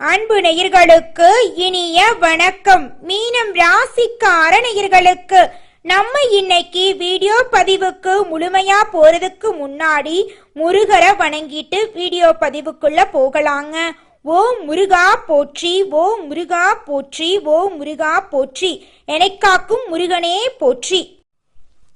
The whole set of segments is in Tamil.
அன்பு நேயர்களுக்கு இனிய வணக்கம். மீனம் ராசிக்கார நேயர்களுக்கு நம்ம இன்னைக்கு வீடியோ பதிவுக்கு முழுமையா போறதுக்கு முன்னாடி முருகரை வணங்கிட்டு வீடியோ பதிவுக்குள்ள போகலாங்க. ஓ முருகா போற்றி ஓ முருகா போற்றி ஓ முருகா போற்றி எனக்காக்கும் முருகனே போற்றி.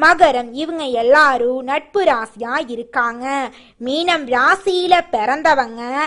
மகரம் இவங்க எல்லாரும் நட்பு ராசியா இருக்காங்க. மீனம் ராசியில பிறந்தவங்க.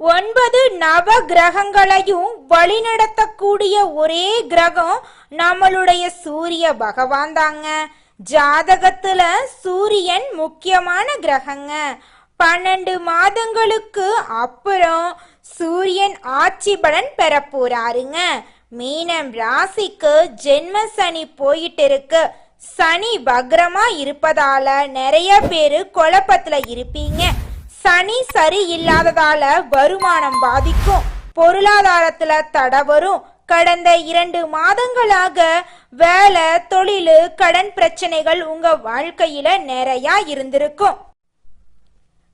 ஒன்பது நவ கிரகங்களையும் வழிநடத்தக்கூடிய ஒரே கிரகம் நம்மளுடைய சூரிய பகவான் தாங்க. ஜாதகத்துல சூரியன் முக்கியமான கிரகங்க. பன்னெண்டு மாதங்களுக்கு அப்புறம் சூரியன் ஆட்சி பலன் பெற போறாருங்க. மீனம் ராசிக்கு ஜென்ம சனி போயிட்டு இருக்கு சனி பக்ரமா இருப்பதால நிறைய பேரு குழப்பத்துல இருப்பீங்க. சனி சரி இல்லாததால வருமானம் பாதிக்கும். பொருளாதாரத்துல தடை வரும். கடந்த இரண்டு மாதங்களாக வேலை தொழிலு கடன் பிரச்சனைகள் உங்க வாழ்க்கையில நிறைய இருந்திருக்கும்.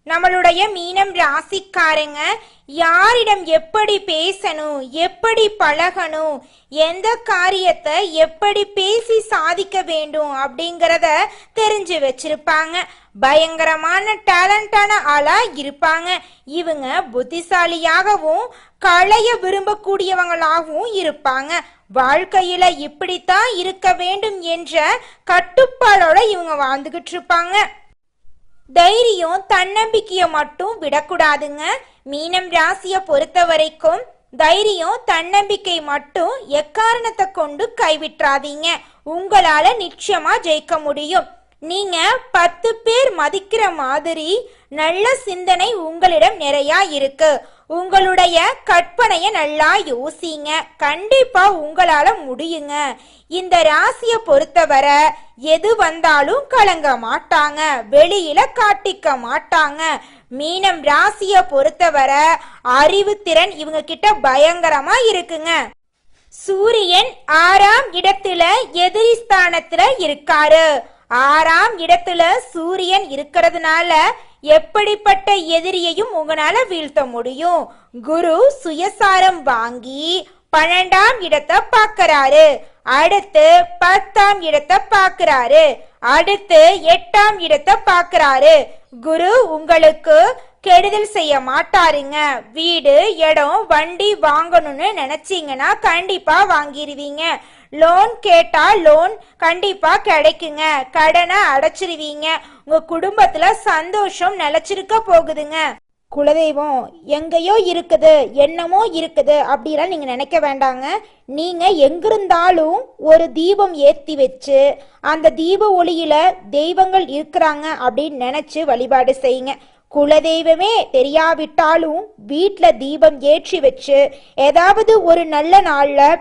நம்மளுடைய மீனம் ராசிக்காரங்க யாரிடம் எப்படி பேசணும் எப்படி பழகணும் எந்த காரியத்தை எப்படி பேசி சாதிக்க வேண்டும் அப்படிங்கிறத தெரிஞ்சு வச்சிருப்பாங்க. பயங்கரமான டேலண்டான ஆளா இருப்பாங்க. இவங்க புத்திசாலியாகவும் களைய விரும்பக்கூடியவங்களாகவும் இருப்பாங்க. வாழ்க்கையில இப்படித்தான் இருக்க வேண்டும் என்ற கட்டுப்பாடோட இவங்க வாழ்ந்துகிட்டு இருப்பாங்க. தைரியம் தன்னம்பிக்கைய மட்டும் விடக்கூடாதுங்க. மீனம் ராசிய பொறுத்த வரைக்கும் தைரியம் தன்னம்பிக்கை மட்டும் எக்காரணத்தை கொண்டு கைவிட்றாதீங்க உங்களால நிச்சயமா ஜெயிக்க முடியும். நீங்க பத்து பேர் மதிக்கிற மாதிரி நல்ல சிந்தனை உங்களிடம் நிறையா இருக்கு. உங்களுடைய கற்பனைய நல்லா யோசிங்க. கண்டிப்பா உங்களால முடியுங்க. இந்த ராசிய பொறுத்தவரை எது வந்தாலும் கலங்க மாட்டாங்க. வெளியில காட்டிக்க மாட்டாங்க. மீனம் ராசிய பொறுத்தவரை அறிவுத்திறன் இவங்க கிட்ட பயங்கரமா இருக்குங்க. சூரியன் ஆறாம் இடத்துல எதிரி ஸ்தானத்துல இருக்காரு. ஆறாம் இடத்துல சூரியன் இருக்கிறதுனால எப்படிப்பட்ட எதிரியையும் உங்களால வீழ்த்த முடியும். குரு சுயசாரம் வாங்கி பன்னெண்டாம் இடத்தை பார்க்கறாரு. அடுத்து பத்தாம் இடத்தை பார்க்கறாரு. அடுத்து எட்டாம் இடத்தை பார்க்கறாரு. குரு உங்களுக்கு கெடுதல் செய்ய மாட்டாருங்க. வீடு இடம் வண்டி வாங்கணும்னு நினைச்சீங்கன்னா கண்டிப்பா வாங்கிருவீங்க. லோன் கேட்டா லோன் கண்டிப்பா கிடைக்குங்க. கடனை அடைச்சிருவீங்க. உங்க குடும்பத்துல சந்தோஷம் நிலைச்சிருக்க போகுதுங்க. குலதெய்வம் எங்கேயோ இருக்குது என்னமோ இருக்குது அப்படிலாம் நீங்கள் நினைக்க வேண்டாங்க. நீங்கள் எங்கிருந்தாலும் ஒரு தீபம் ஏற்றி வச்சு அந்த தீப ஒளியில் தெய்வங்கள் இருக்கிறாங்க அப்படின்னு நினச்சி வழிபாடு செய்யுங்க. குலதெய்வமே தெரியாவிட்டாலும் வீட்டில் தீபம் ஏற்றி வச்சு ஏதாவது ஒரு நல்ல நாளில்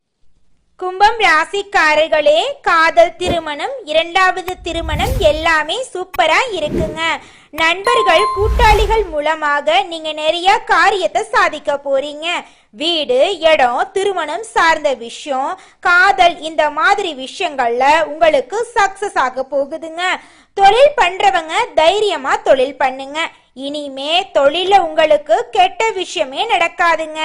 கும்பம் ராசிக்காரர்களே காதல் திருமணம் இரண்டாவது திருமணம் எல்லாமே சூப்பரா இருக்குங்க. நண்பர்கள் கூட்டாளிகள் மூலமாக நீங்க நிறைய காரியத்தை சாதிக்க போறீங்க. வீடு இடம் திருமணம் சார்ந்த விஷயம் காதல் இந்த மாதிரி விஷயங்கள்ல உங்களுக்கு சக்சஸ் ஆக போகுதுங்க. தொழில் பண்றவங்க தைரியமா தொழில் பண்ணுங்க. இனிமே தொழில உங்களுக்கு கெட்ட விஷயமே நடக்காதுங்க.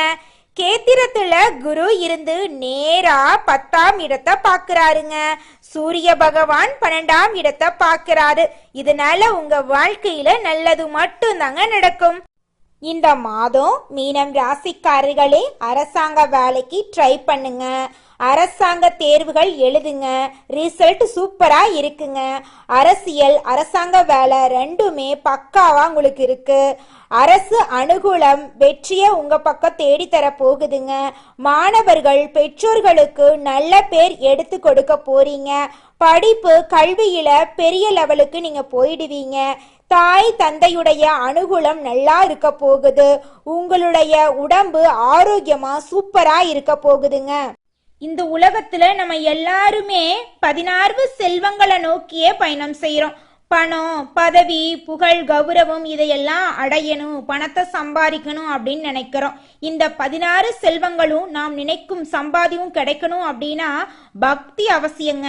கேத்திரத்துல குரு இருந்து நேரா பத்தாம் இடத்தை பாக்குறாருங்க சூரிய பகவான் பன்னெண்டாம் இடத்தை பாக்குறாரு இதனால உங்க வாழ்க்கையில நல்லது மட்டும்தாங்க நடக்கும். இந்த மாதம் மீனம் ராசிக்காரர்களே அரசாங்க வேலைக்கு ட்ரை பண்ணுங்க. அரசாங்க தேர்வுகள் எழுதுங்க. ரிசல்ட் சூப்பரா இருக்குங்க. அரசியல் அரசாங்க வேலை ரெண்டுமே பக்காவா உங்களுக்கு இருக்கு. அரசு அனுகூலம் வெற்றியை உங்க பக்கம் தேடித்தர போகுதுங்க. மாணவர்கள் பெற்றோர்களுக்கு நல்ல பேர் எடுத்து கொடுக்க போறீங்க. படிப்பு கல்வியில பெரிய லெவலுக்கு நீங்க போயிடுவீங்க. தாய் தந்தையுடைய அனுகூலம் நல்லா இருக்க போகுது. உங்களுடைய உடம்பு ஆரோக்கியமா சூப்பரா இருக்க போகுதுங்க. இந்த உலகத்துல நம்ம எல்லாருமே பதினாறு செல்வங்களை நோக்கியே பயணம் செய்யறோம் பணம் பதவி புகழ் கௌரவம் இதையெல்லாம் அடையணும் பணத்தை சம்பாதிக்கணும் அப்படின்னு நினைக்கிறோம். இந்த பதினாறு செல்வங்களும் நாம் நினைக்கும் சம்பாதியும் கிடைக்கணும் அப்படின்னா பக்தி அவசியங்க.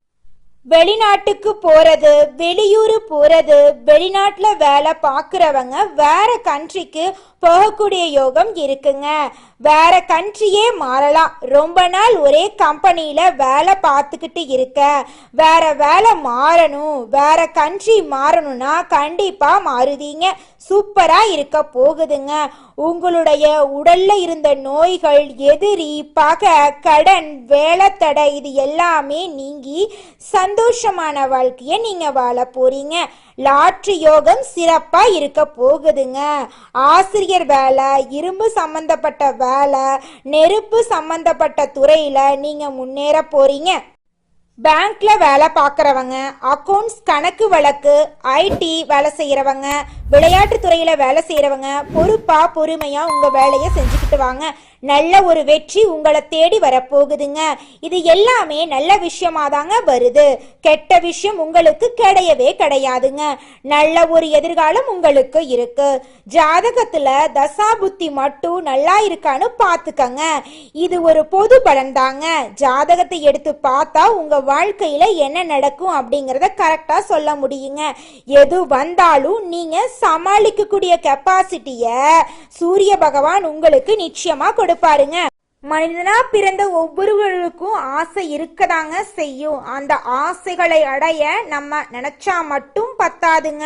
வெளிநாட்டுக்கு போறது வெளியூர் போறது வெளிநாட்டில் வேலை பார்க்குறவங்க வேற கண்ட்ரிக்கு போகக்கூடிய யோகம் இருக்குங்க. வேற கண்ட்ரியே மாறலாம். ரொம்ப நாள் ஒரே கம்பெனியில வேலை பார்த்துக்கிட்டு இருக்க. வேற வேலை மாறணும். வேற கண்ட்ரி மாறணும்னா கண்டிப்பா மாறுதீங்க. சூப்பரா இருக்க போகுதுங்க. உங்களுடைய உடல்ல இருந்த நோய்கள் எதிரி பகை கடன் வேலை தடை இது எல்லாமே நீங்கி சந்தோஷமான வாழ்க்கைய நீங்க வாழ போறீங்க. லாட்ரி யோகம் சிறப்பா இருக்க போகுதுங்க. ஆசிரியர் வேலை இரும்பு சம்பந்தப்பட்ட வேலை நெருப்பு சம்பந்தப்பட்ட துறையில நீங்க முன்னேற போறீங்க. பேங்க்ல வேலை பார்க்குறவங்க அக்கௌண்ட்ஸ் கணக்கு வழக்கு ஐடி வேலை செய்கிறவங்க விளையாட்டு துறையில வேலை செய்கிறவங்க பொறுப்பா பொறுமையா உங்க வேலையை செஞ்சுக்கிட்டு வாங்க. நல்ல ஒரு வெற்றி உங்களை தேடி வரப்போகுதுங்க. இது எல்லாமே நல்ல விஷயமா தாங்க வருது. கெட்ட விஷயம் உங்களுக்கு கிடையவே கிடையாதுங்க. நல்ல ஒரு எதிர்காலம் உங்களுக்கு இருக்கு. ஜாதகத்துல தசா புத்தி மட்டும் நல்லா இருக்கான்னு பாத்துக்கங்க இது ஒரு பொது பலன் தாங்க. ஜாதகத்தை எடுத்து பார்த்தா உங்க வாழ்க்கையில் என்ன நடக்கும் அப்படிங்கிறத கரெக்டாக சொல்ல முடியுங்க. எது வந்தாலும் நீங்கள் சமாளிக்கக்கூடிய கெப்பாசிட்டியை சூரிய பகவான் உங்களுக்கு நிச்சயமாக கொடுப்பாருங்க. மனிதனாக பிறந்த ஒவ்வொருவருக்கும் ஆசை இருக்கதாங்க செய்யும். அந்த ஆசைகளை அடைய நம்ம நினச்சா மட்டும் பத்தாதுங்க.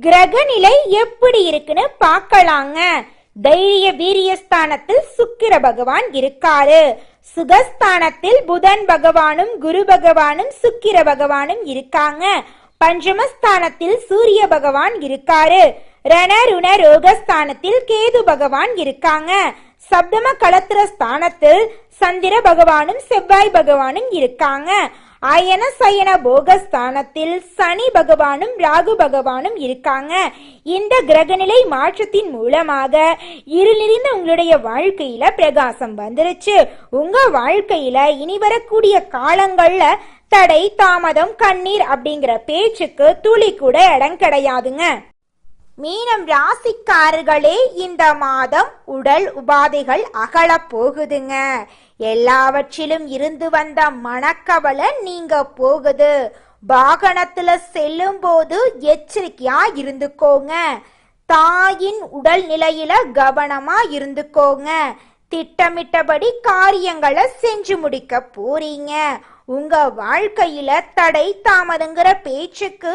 கிரக நிலை எப்படி இருக்குன்னு பார்க்கலாங்க. தைரிய வீரியஸ்தானத்தில் சுக்கிர பகவான் இருக்காரு. சுகஸ்தானத்தில் புதன் பகவானும் குரு பகவானும் சுக்கிர பகவானும் இருக்காங்க. பஞ்சமஸ்தானத்தில் சூரிய பகவான் இருக்காரு. ரணருண ரோகஸ்தானத்தில் கேது பகவான் இருக்காங்க. சப்தம கலத்திர ஸ்தானத்தில் சந்திர பகவானும் செவ்வாய் பகவானும் இருக்காங்க. அயன சயன போகஸ்தானத்தில் சனி பகவானும் ராகு பகவானும் இருக்காங்க. இந்த கிரகநிலை மாற்றத்தின் மூலமாக இருளிருந்த உங்களுடைய வாழ்க்கையில பிரகாசம் வந்துருச்சு. உங்க வாழ்க்கையில இனி வரக்கூடிய காலங்கள்ல தடை தாமதம் கண்ணீர் அப்படிங்கிற பேச்சுக்கு துளி கூட இடம் கிடையாதுங்க. மீனம் ராசிக்காரர்களே இந்த மாதம் உடல் உபாதைகள் அகலப் போகுதுங்க. எல்லாவற்றிலும் இருந்து வந்த மனக்கவலை நீங்க போகுது. வாகனத்துல செல்லும் போது எச்சரிக்கையா இருந்துக்கோங்க. தாயின் உடல் நிலையில கவனமா இருந்துக்கோங்க. திட்டமிட்டபடி காரியங்களை செஞ்சு முடிக்க போறீங்க. உங்க வாழ்க்கையில தடை தாமதங்கிற பேச்சுக்கு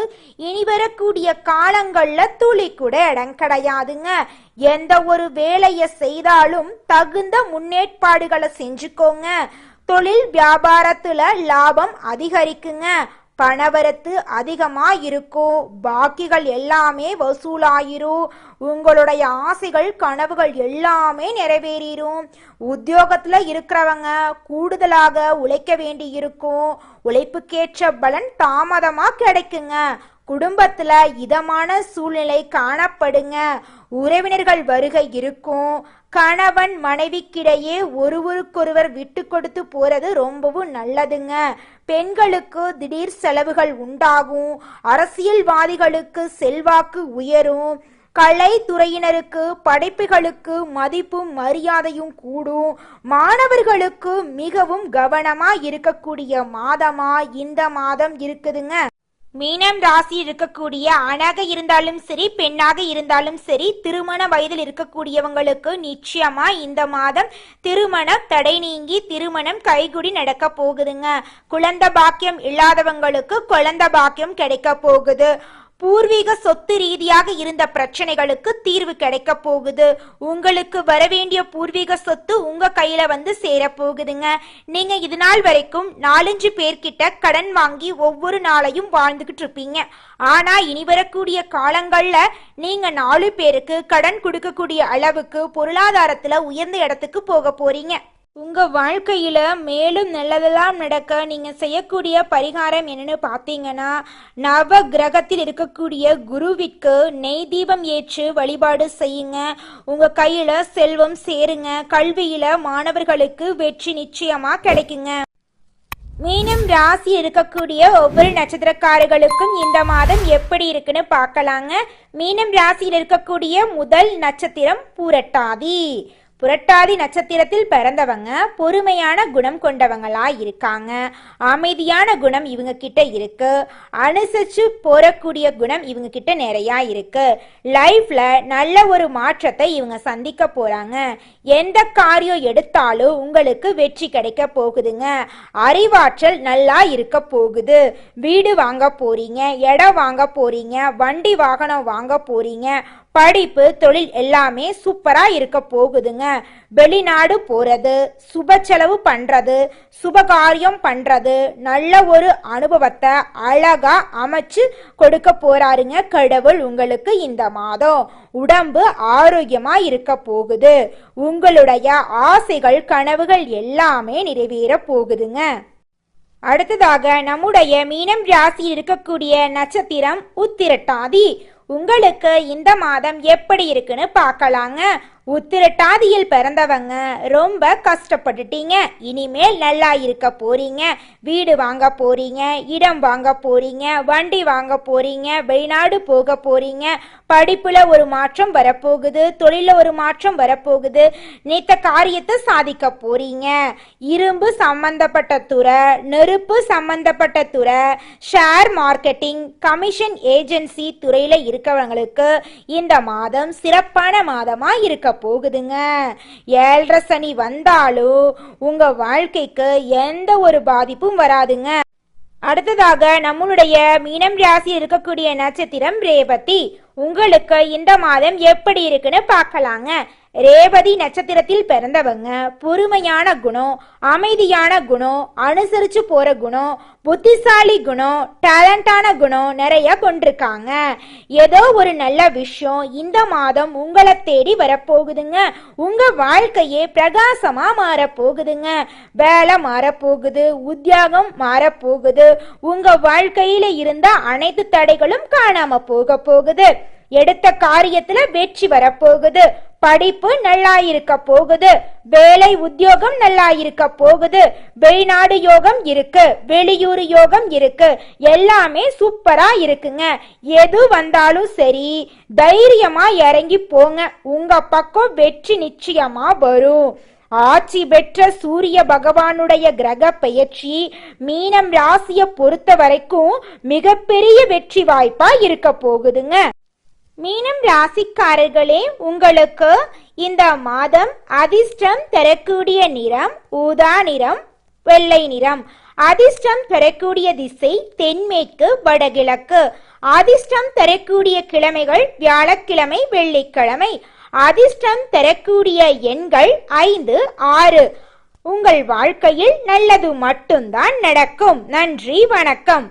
இனி வரக்கூடிய காலங்கள்ல துளி கூட இடம் கிடையாதுங்க. எந்த ஒரு வேலையை செய்தாலும் தகுந்த முன்னேற்பாடுகளை செஞ்சுக்கோங்க. தொழில் வியாபாரத்துல லாபம் அதிகரிக்குங்க. பணவரத்து அதிகமா இருக்கும் பாக்கிகள் எல்லாமே வசூலாயிரும் உங்களுடைய ஆசைகள் கனவுகள் எல்லாமே நிறைவேறிடும் உத்தியோகத்துல இருக்கிறவங்க கூடுதலாக உழைக்க வேண்டி இருக்கும் உழைப்புக்கேற்ற பலன் தாமதமா கிடைக்குங்க. குடும்பத்துல இதமான சூழ்நிலை காணப்படுங்க. உறவினர்கள் வருகை இருக்கும். கணவன் மனைவிக்கிடையே ஒருவருக்கொருவர் விட்டு கொடுத்து போறது ரொம்பவும் நல்லதுங்க. பெண்களுக்கு திடீர் செலவுகள் உண்டாகும். அரசியல்வாதிகளுக்கு செல்வாக்கு உயரும். கலைத்துறையினருக்கு படைப்புகளுக்கு மதிப்பும் மரியாதையும் கூடும். மாணவர்களுக்கு மிகவும் கவனமா இருக்கக்கூடிய மாதமா இந்த மாதம் இருக்குதுங்க. மீனம் ராசி இருக்கக்கூடிய ஆணாக இருந்தாலும் சரி பெண்ணாக இருந்தாலும் சரி திருமண வயதில் இருக்கக்கூடியவங்களுக்கு நிச்சயமா இந்த மாதம் திருமணம் தடை நீங்கி திருமணம் கைகுடி நடக்க போகுதுங்க. குழந்த பாக்கியம் இல்லாதவங்களுக்கு குழந்த பாக்கியம் கிடைக்க போகுது. பூர்வீக சொத்து ரீதியாக இருந்த பிரச்சனைகளுக்கு தீர்வு கிடைக்க போகுது. உங்களுக்கு வரவேண்டிய பூர்வீக சொத்து உங்க கையில வந்து சேர போகுதுங்க நீங்க இது நாள் வரைக்கும் நாலஞ்சு பேர்கிட்ட கடன் வாங்கி ஒவ்வொரு நாளையும் வாழ்ந்துகிட்டு இருப்பீங்க. ஆனா இனி வரக்கூடிய காலங்கள்ல நீங்க நாலு பேருக்கு கடன் கொடுக்கக்கூடிய அளவுக்கு பொருளாதாரத்துல உயர்ந்த இடத்துக்கு போக போறீங்க. உங்க வாழ்க்கையில மேலும் நல்லதெல்லாம் நடக்க நீங்க செய்யக்கூடிய பரிகாரம் என்னன்னு பார்த்தீங்கன்னா நவ கிரகத்தில் இருக்கக்கூடிய குருவிற்கு நெய் தீபம் ஏற்று வழிபாடு செய்யுங்க. உங்க கையில செல்வம் சேருங்க. கல்வியில மாணவர்களுக்கு வெற்றி நிச்சயமா கிடைக்குங்க. மீனம் ராசி இருக்கக்கூடிய ஒவ்வொரு நட்சத்திரக்காரர்களுக்கும் இந்த மாதம் எப்படி இருக்குன்னு பார்க்கலாங்க மீனம் ராசியில் இருக்கக்கூடிய முதல் நட்சத்திரம் பூரட்டாதி. புரட்டாதி நட்சத்திரத்தில் பிறந்தவங்க பொறுமையான குணம் கொண்டவங்களா இருக்காங்க. அமைதியான குணம் இவங்க கிட்ட இருக்கு. அனுசரிச்சு போறக்கூடிய குணம் இவங்க கிட்ட நிறையா இருக்கு. லைஃப்ல நல்ல ஒரு மாற்றத்தை இவங்க சந்திக்க போறாங்க. எந்த காரியம் எடுத்தாலும் உங்களுக்கு வெற்றி கிடைக்க போகுதுங்க. அறிவாற்றல் நல்லா இருக்க போகுது. வீடு வாங்க போறீங்க இடம் வாங்க போறீங்க வண்டி வாகனம் வாங்க போறீங்க படிப்பு தொழில் எல்லாமே சூப்பரா இருக்க போகுதுங்க. வெளிநாடு போறது சுப செலவு பண்றது சுபகாரியம் பண்றது நல்ல ஒரு அனுபவத்தை அழகா அமைச்சு கொடுக்க போறாருங்க கடவுள் உங்களுக்கு இந்த மாதம். உடம்பு ஆரோக்கியமா இருக்க போகுது. உங்களுடைய ஆசைகள் கனவுகள் எல்லாமே நிறைவேற போகுதுங்க. அடுத்ததாக நம்முடைய மீனம் ராசியில் இருக்கக்கூடிய நட்சத்திரம் உத்திரட்டாதி. உங்களுக்கு இந்த மாதம் எப்படி இருக்குன்னு பார்க்கலாங்க. உத்திரட்டாதியில் பிறந்தவங்க ரொம்ப கஷ்டப்பட்டுட்டீங்க. இனிமேல் நல்லா இருக்க போறீங்க. வீடு வாங்க போறீங்க இடம் வாங்க போறீங்க வண்டி வாங்க போறீங்க வெளிநாடு போக போறீங்க. படிப்புல ஒரு மாற்றம் வரப்போகுது தொழில ஒரு மாற்றம் வரப்போகுது. நித்த காரியத்தை சாதிக்க போறீங்க. இரும்பு சம்பந்தப்பட்ட துறை நெருப்பு சம்பந்தப்பட்ட துறை ஷேர் மார்க்கெட்டிங் கமிஷன் ஏஜென்சி துறையில இருக்கவங்களுக்கு இந்த மாதம் சிறப்பான மாதமா இருக்க போகுதுங்க. ஏழரை சனி வந்தாலும் உங்க வாழ்க்கைக்கு எந்த ஒரு பாதிப்பும் வராதுங்க. அடுத்ததாக நம்மளுடைய மீனம் ராசி இருக்கக்கூடிய நட்சத்திரம் ரேவதி. உங்களுக்கு இந்த மாதம் எப்படி இருக்குன்னு பார்க்கலாங்க. ரேவதி நட்சத்திரத்தில் பிறந்தவங்க பொறுமையான குணம் அமைதியான குணம் அனுசரிச்சு போற குணம் புத்திசாலி குணம் டேலண்டான குணம் நிறைய கொண்டிருக்காங்க. ஏதோ ஒரு நல்ல விஷயம் இந்த மாதம் உங்களை தேடி வரப்போகுதுங்க. உங்க வாழ்க்கையே பிரகாசமா மாறப்போகுதுங்க. வேலை மாறப்போகுது உத்தியோகம் மாறப்போகுது. உங்க வாழ்க்கையில இருந்த அனைத்து தடைகளும் காணாம போக போகுது. எடுத்த காரியத்துல வெற்றி வரப்போகுது. படிப்பு நல்லா இருக்க போகுது. வேலை உத்தியோகம் நல்லா இருக்க போகுது. வெளிநாடு யோகம் இருக்கு. வெளியூர் யோகம் இருக்கு. எல்லாமே சூப்பரா இருக்குங்க. எது வந்தாலும் சரி தைரியமா இறங்கி போங்க. உங்க பக்கம் வெற்றி நிச்சயமா வரும். ஆட்சி பெற்ற சூரிய பகவானுடைய கிரக பெயர்ச்சி மீனம் ராசிய பொறுத்த வரைக்கும் மிகப்பெரிய வெற்றி வாய்ப்பா இருக்க போகுதுங்க. மீனம் ராசிக்காரர்களே உங்களுக்கு இந்த மாதம் அதிர்ஷ்டம் தரக்கூடிய நிறம் ஊதா நிறம் வெள்ளை நிறம். அதிர்ஷ்டம் பெறக்கூடிய திசை தென்மேற்கு வடகிழக்கு. அதிர்ஷ்டம் தரக்கூடிய கிழமைகள் வியாழக்கிழமை வெள்ளிக்கிழமை. அதிர்ஷ்டம் தரக்கூடிய எண்கள் ஐந்து ஆறு. உங்கள் வாழ்க்கையில் நல்லது மட்டும்தான் நடக்கும். நன்றி வணக்கம்.